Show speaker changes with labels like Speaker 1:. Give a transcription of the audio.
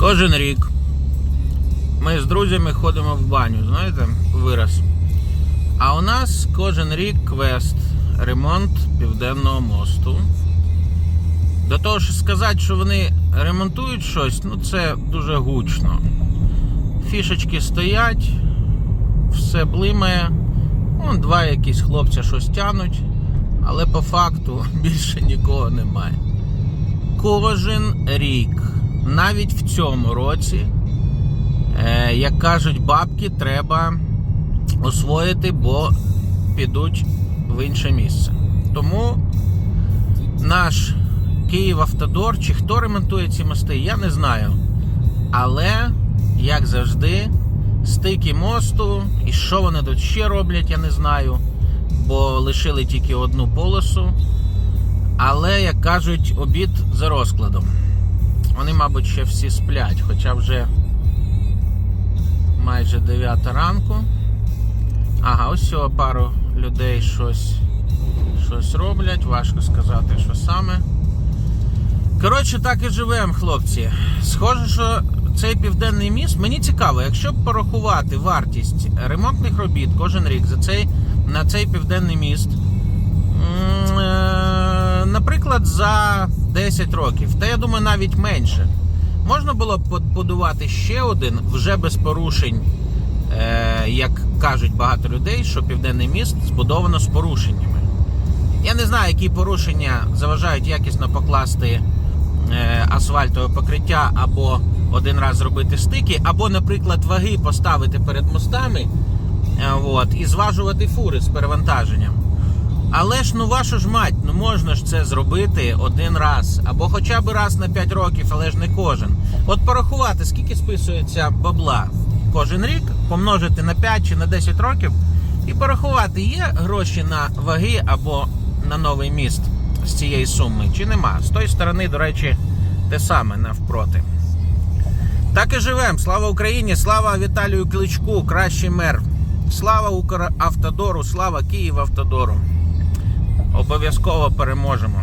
Speaker 1: Кожен рік ми з друзями ходимо в баню, знаєте, вираз. А у нас кожен рік квест ремонт Південного мосту. До того ж сказати, що вони ремонтують щось, ну це дуже гучно. Фішечки стоять, все блимає. Вон два якісь хлопця щось тянуть, але по факту більше нікого немає. Кожен рік, навіть в цьому році, е, як кажуть бабки, треба освоїти, бо підуть в інше місце. Тому наш Київавтодор, чи хто ремонтує ці мости, я не знаю. Але, як завжди, стики мосту, і що вони тут ще роблять, я не знаю. Бо лишили тільки одну полосу. Але, як кажуть, обід за розкладом. Вони, мабуть, ще всі сплять, хоча вже майже 9 ранку. Ага, ось цього пару людей щось, щось роблять. Важко сказати, що саме. Коротше, так і живемо, хлопці. Схоже, що цей південний міст, мені цікаво, якщо порахувати вартість ремонтних робіт кожен рік за цей, на цей південний міст, наприклад, за 10 років, та я думаю, навіть менше, можна було б побудувати ще один вже без порушень, е, як кажуть багато людей, що південний міст збудовано з порушеннями. Я не знаю, які порушення заважають якісно покласти е, асфальтове покриття або один раз зробити стики, або, наприклад, ваги поставити перед мостами е, от, і зважувати фури з перевантаженням. Але ж ну вашу ж мать, ну можна ж це зробити один раз, або хоча б раз на 5 років, але ж не кожен. От порахувати, скільки списується бабла кожен рік, помножити на 5 чи на 10 років, і порахувати, є гроші на ваги або на новий міст з цієї суми, чи нема. З тої сторони, до речі, те саме навпроти. Так і живемо. Слава Україні! Слава Віталію Кличку, кращий мер. Слава Укравтодору, слава Київавтодору. Обов'язково переможемо.